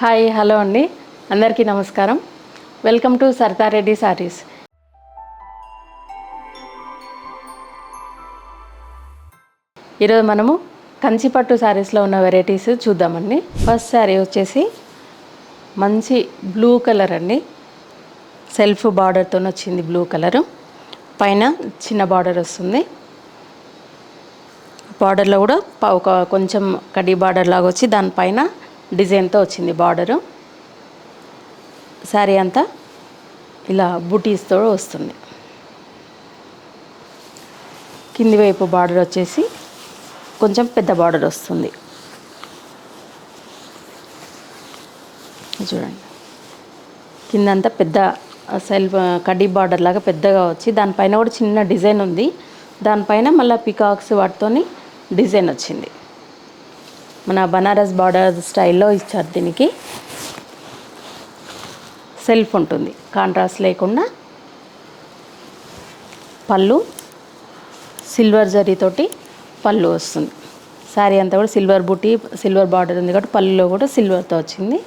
Hi hello అండి. అందరికీ నమస్కారం. Welcome to Sardareddy sarees. ఈరోజు మనము కంచిపట్టు శారీస్లో ఉన్న వెరైటీస్ చూద్దామండి. ఫస్ట్ శారీ వచ్చేసి మంచి బ్లూ కలర్ అండి. సెల్ఫ్ బార్డర్తో వచ్చింది బ్లూ కలరు. పైన చిన్న బార్డర్ వస్తుంది. బార్డర్లో కూడా ఒక కొంచెం కడి బార్డర్ లాగా వచ్చి దానిపైన డిజైన్తో వచ్చింది బార్డరు. శారీ అంతా ఇలా బుటీస్తో వస్తుంది. కింది వైపు బార్డర్ వచ్చేసి కొంచెం పెద్ద బార్డర్ వస్తుంది. చూడండి. కిందంతా పెద్ద సెల్ఫ్ కడ్డీ బార్డర్ లాగా పెద్దగా వచ్చి దానిపైన కూడా చిన్న డిజైన్ ఉంది. దానిపైన మళ్ళీ పికాక్స్ వాటితోని డిజైన్ వచ్చింది. మన బనారస్ బార్డర్ స్టైల్లో ఇచ్చారు దీనికి. సెల్ఫ్ ఉంటుంది. కాంట్రాస్ట్ లేకుండా పళ్ళు సిల్వర్ జరీతోటి పళ్ళు వస్తుంది. శారీ అంతా కూడా సిల్వర్ బుటీ సిల్వర్ బార్డర్ ఉంది కాబట్టి పళ్ళులో కూడా సిల్వర్తో వచ్చింది.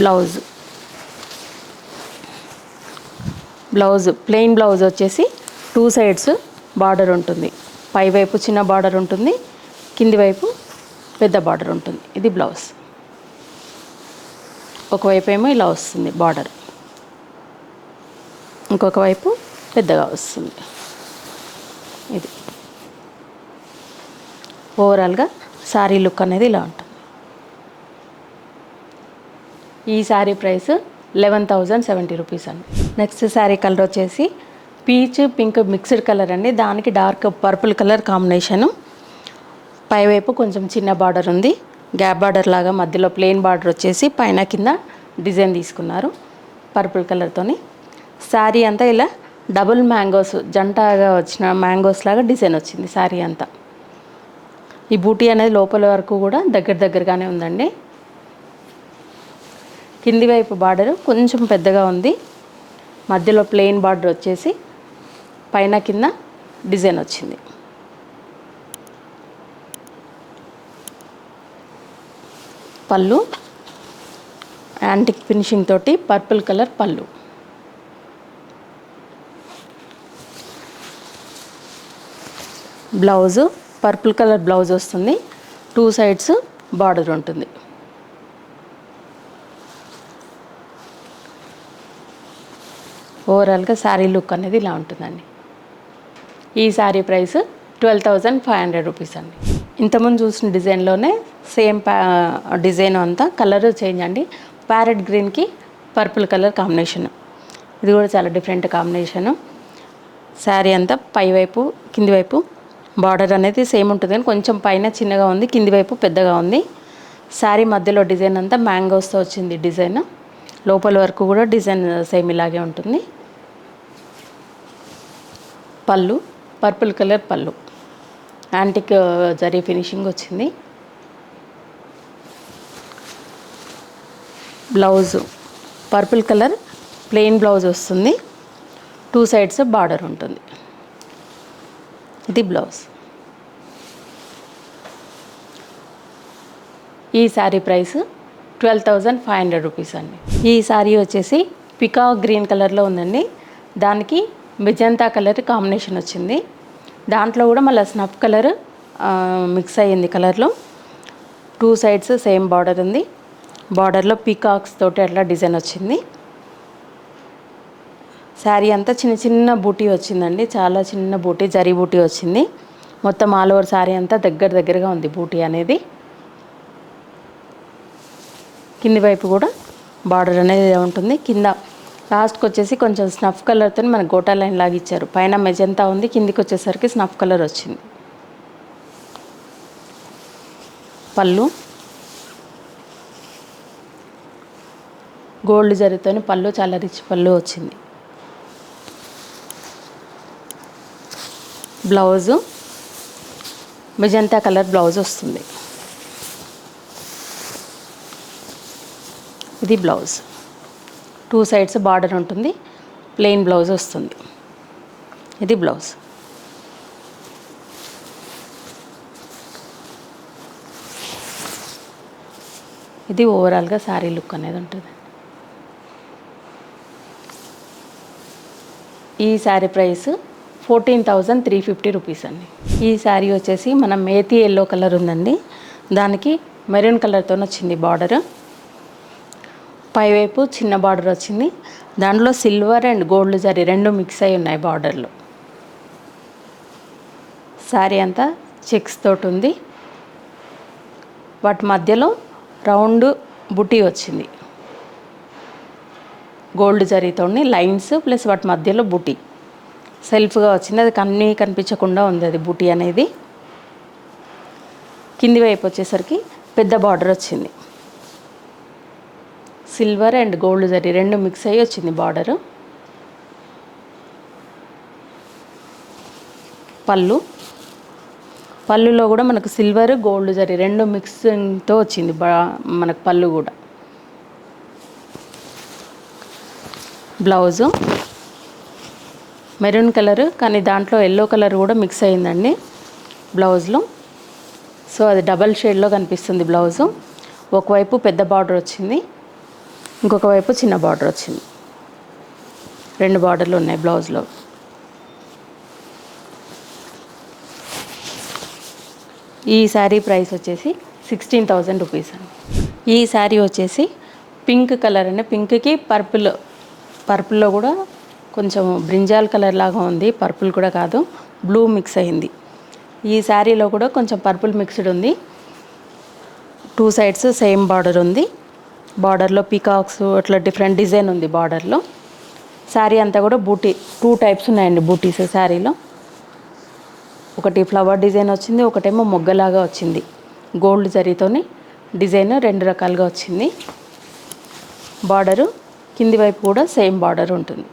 బ్లౌజ్. బ్లౌజ్ ప్లెయిన్ బ్లౌజ్ వచ్చేసి టూ సైడ్స్ బార్డర్ ఉంటుంది. పై వైపు చిన్న బార్డర్ ఉంటుంది. కింది వైపు పెద్ద బార్డర్ ఉంటుంది. ఇది బ్లౌజ్. ఒకవైపు ఏమో ఇలా వస్తుంది బార్డర్. ఇంకొక వైపు పెద్దగా వస్తుంది. ఇది. ఓవరాల్గా శారీ లుక్ అనేది ఇలా ఉంటుంది. ఈ sari price eleven thousand seventy rupees అండి. నెక్స్ట్ శారీ కలర్ వచ్చేసి పీచ్ పింక్ మిక్స్డ్ కలర్ అండి. దానికి డార్క్ పర్పుల్ కలర్ కాంబినేషను. పైవైపు కొంచెం చిన్న బార్డర్ ఉంది. గ్యాప్ బార్డర్ లాగా మధ్యలో ప్లెయిన్ బార్డర్ వచ్చేసి పైన కింద డిజైన్ తీసుకున్నారు పర్పుల్ కలర్తోని శారీ అంతా ఇలా డబుల్ మ్యాంగోస్ జంటగా వచ్చిన మ్యాంగోస్ లాగా డిజైన్ వచ్చింది శారీ అంతా. ఈ బూటీ అనేది లోపల వరకు కూడా దగ్గర దగ్గరగానే ఉందండి. కింది వైపు బార్డర్ కొంచెం పెద్దగా ఉంది. మధ్యలో ప్లెయిన్ బార్డర్ వచ్చేసి పైన కింద డిజైన్ వచ్చింది. పళ్ళు. యాంటిక్ ఫినిషింగ్ తోటి పర్పుల్ కలర్ పళ్ళు. బ్లౌజు పర్పుల్ కలర్ బ్లౌజ్ వస్తుంది. టూ సైడ్స్ బార్డర్ ఉంటుంది. ఓవరాల్గా శారీ లుక్ అనేది ఇలా ఉంటుందండి. ఈ saree price twelve thousand five hundred rupees అండి. ఇంతకుముందు చూసిన డిజైన్లోనే సేమ్ ప్యా డిజైన్ అంతా కలర్ చేంజ్ అండి. ప్యారెట్ గ్రీన్కి పర్పుల్ కలర్ కాంబినేషన్. ఇది కూడా చాలా డిఫరెంట్ కాంబినేషను. శారీ అంతా పై వైపు కింది వైపు బార్డర్ అనేది సేమ్ ఉంటుంది కానీ కొంచెం పైన చిన్నగా ఉంది కింది వైపు పెద్దగా ఉంది. శారీ మధ్యలో డిజైన్ అంతా మ్యాంగోస్తో వచ్చింది డిజైన్. లోపల వరకు కూడా డిజైన్ సేమ్ ఇలాగే ఉంటుంది. పళ్ళు పర్పుల్ కలర్ పళ్ళు. యాంటిక్ జరీ ఫినిషింగ్ వచ్చింది. Blouse. Purple colour plain blouse వస్తుంది. టూ సైడ్స్ బార్డర్ ఉంటుంది. ఇది బ్లౌజ్. ఈ saree price twelve thousand five hundred rupees అండి. ఈ శారీ వచ్చేసి పికా గ్రీన్ కలర్లో ఉందండి. దానికి మెజంతా కలర్ కాంబినేషన్ వచ్చింది. దాంట్లో కూడా మళ్ళీ స్నఫ్ కలర్ మిక్స్ అయ్యింది కలర్లో. టూ సైడ్స్ సేమ్ బార్డర్ ఉంది. బార్డర్లో పీకాక్స్ తోటి అట్లా డిజైన్ వచ్చింది. శారీ అంతా చిన్న చిన్న బూటీ వచ్చిందండి. చాలా చిన్న బూటీ జరీ బూటీ వచ్చింది. మొత్తం ఆల్ ఓవర్ శారీ అంతా దగ్గర దగ్గరగా ఉంది బూటీ అనేది. కింది వైపు కూడా బార్డర్ అనేది ఉంటుంది. కింద లాస్ట్కి వచ్చేసి కొంచెం స్నఫ్ కలర్తో మన గోటా లైన్ లాగా ఇచ్చారు. పైన మెజంతా ఉంది. కిందికి వచ్చేసరికి స్నఫ్ కలర్ వచ్చింది. పళ్ళు గోల్డ్ జరీతోని పళ్ళు చాలా రిచ్ పళ్ళు వచ్చింది. బ్లౌజు మెజంతా కలర్ బ్లౌజ్ వస్తుంది. ఇది బ్లౌజ్. టూ సైడ్స్ బార్డర్ ఉంటుంది ప్లెయిన్ బ్లౌజ్ వస్తుంది. ఇది బ్లౌజ్. ఇది ఓవరాల్గా శారీ లుక్ అనేది ఉంటుంది. ఈ saree price fourteen thousand three fifty rupees అండి. ఈ శారీ వచ్చేసి మన మేతి ఎల్లో కలర్ ఉందండి. దానికి మెరూన్ కలర్తో వచ్చింది బార్డర్. పైవైపు చిన్న బార్డర్ వచ్చింది. దాంట్లో సిల్వర్ అండ్ గోల్డ్ జరీ రెండు మిక్స్ అయి ఉన్నాయి బార్డర్లు. శారీ అంతా చెక్స్ తోటి ఉంది. వాటి మధ్యలో రౌండ్ బుటీ వచ్చింది. గోల్డ్ జరీతోని లైన్స్ ప్లస్ వాటి మధ్యలో బుటీ. సెల్ఫ్గా వచ్చింది. అది కన్నీ కనిపించకుండా ఉంది అది బుటీ అనేది. కింది వైపు వచ్చేసరికి పెద్ద బార్డర్ వచ్చింది. సిల్వర్ అండ్ గోల్డ్ జరీ రెండు మిక్స్ అయ్యి వచ్చింది బార్డరు. పళ్ళు. పళ్ళులో కూడా మనకు సిల్వర్ గోల్డ్ జరీ రెండు మిక్సింగ్తో వచ్చింది బా మనకు పళ్ళు కూడా. బ్లౌజు. మెరూన్ కలర్ కానీ దాంట్లో ఎల్లో కలర్ కూడా మిక్స్ అయిందండి బ్లౌజ్లో. సో అది డబల్ షేడ్లో కనిపిస్తుంది బ్లౌజు. ఒకవైపు పెద్ద బార్డర్ వచ్చింది ఇంకొక వైపు చిన్న బార్డర్ వచ్చింది. రెండు బార్డర్లు ఉన్నాయి బ్లౌజ్లో. ఈ శారీ ప్రైస్ వచ్చేసి సిక్స్టీన్ థౌజండ్ రూపీస్ అండి. ఈ శారీ వచ్చేసి పింక్ కలర్ అండి. పింక్కి పర్పుల్ పర్పుల్లో కూడా కొంచెం బ్రింజాల్ కలర్ లాగా ఉంది. పర్పుల్ కూడా కాదు బ్లూ మిక్స్ అయింది. ఈ శారీలో కూడా కొంచెం పర్పుల్ మిక్స్డ్ ఉంది. టూ సైడ్స్ సేమ్ బార్డర్ ఉంది. బార్డర్లో పీకాక్స్ అట్లా డిఫరెంట్ డిజైన్ ఉంది బార్డర్లో. శారీ అంతా కూడా బూటీ టూ టైప్స్ ఉన్నాయండి బూటీస్ శారీలో. ఒకటి ఫ్లవర్ డిజైన్ వచ్చింది ఒకటేమో మొగ్గలాగా వచ్చింది. గోల్డ్ జరీతోని డిజైన్ రెండు రకాలుగా వచ్చింది. బార్డరు కింది వైపు కూడా సేమ్ బార్డర్ ఉంటుంది.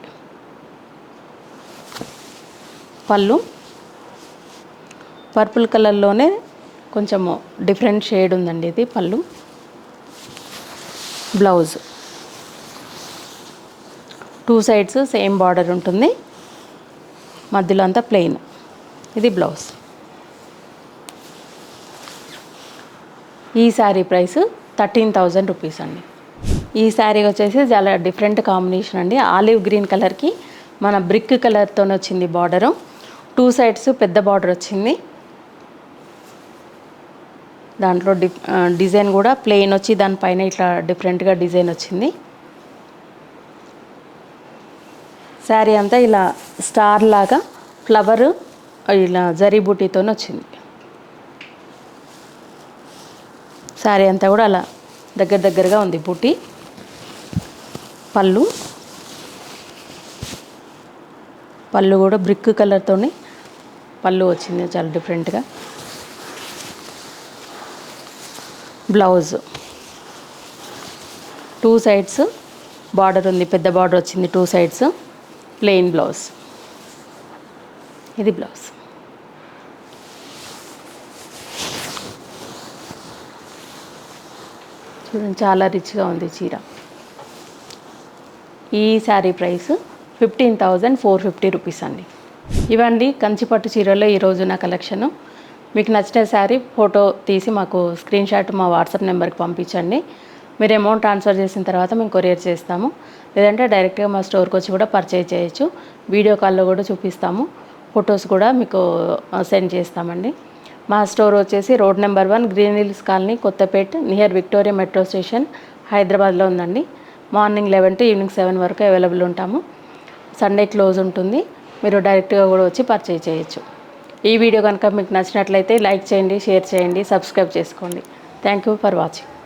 పళ్ళు పర్పుల్ కలర్లోనే కొంచెము డిఫరెంట్ షేడ్ ఉందండి ఇది పళ్ళు. Blouse two sides same border ఉంటుంది. మధ్యలో అంతా ప్లెయిన్ ఇది బ్లౌజ్. ఈ saree price thirteen thousand rupees అండి. ఈ శారీ వచ్చేసి చాలా డిఫరెంట్ కాంబినేషన్ అండి. ఆలివ్ గ్రీన్ కలర్కి మన బ్రిక్ కలర్తో వచ్చింది బార్డరు టూ సైడ్స్ పెద్ద బార్డర్ వచ్చింది. దాంట్లో డి డిజైన్ కూడా ప్లెయిన్ వచ్చి దానిపైన ఇట్లా డిఫరెంట్గా డిజైన్ వచ్చింది. శారీ అంతా ఇలా స్టార్ లాగా ఫ్లవర్ ఇలా జరీ బూటీతో వచ్చింది. శారీ అంతా కూడా అలా దగ్గర దగ్గరగా ఉంది బూటీ. పళ్ళు. పళ్ళు కూడా బ్రిక్ కలర్తోని పళ్ళు వచ్చింది చాలా డిఫరెంట్గా. బ్లౌజ్. టూ సైడ్స్ బార్డర్ ఉంది పెద్ద బార్డర్ వచ్చింది టూ సైడ్స్ ప్లెయిన్ బ్లౌజ్. ఇది బ్లౌజ్. చూడండి చాలా రిచ్గా ఉంది చీర. ఈ saree price fifteen thousand four fifty rupees అండి. ఇవండి కంచిపట్టు చీరలో ఈరోజు నా కలెక్షను. మీకు నచ్చిన శారీ ఫోటో తీసి మాకు స్క్రీన్ షాట్ మా వాట్సాప్ నెంబర్కి పంపించండి. మీరు అమౌంట్ ట్రాన్స్ఫర్ చేసిన తర్వాత మేము కొరియర్ చేస్తాము. లేదంటే డైరెక్ట్గా మా స్టోర్కి వచ్చి కూడా పర్చేజ్ చేయొచ్చు. వీడియో కాల్లో కూడా చూపిస్తాము. ఫొటోస్ కూడా మీకు సెండ్ చేస్తామండి. మా స్టోర్ వచ్చేసి road number one Green Hills Colony Kothapet near Victoria metro station హైదరాబాద్లో ఉందండి. Morning eleven to evening seven వరకు అవైలబుల్ ఉంటాము. సండే క్లోజ్ ఉంటుంది. మీరు డైరెక్ట్గా కూడా వచ్చి పర్చేజ్ చేయొచ్చు. ఈ వీడియో కనుక మీకు నచ్చినట్లయితే లైక్ చేయండి షేర్ చేయండి సబ్స్క్రైబ్ చేసుకోండి. Thank you for watching.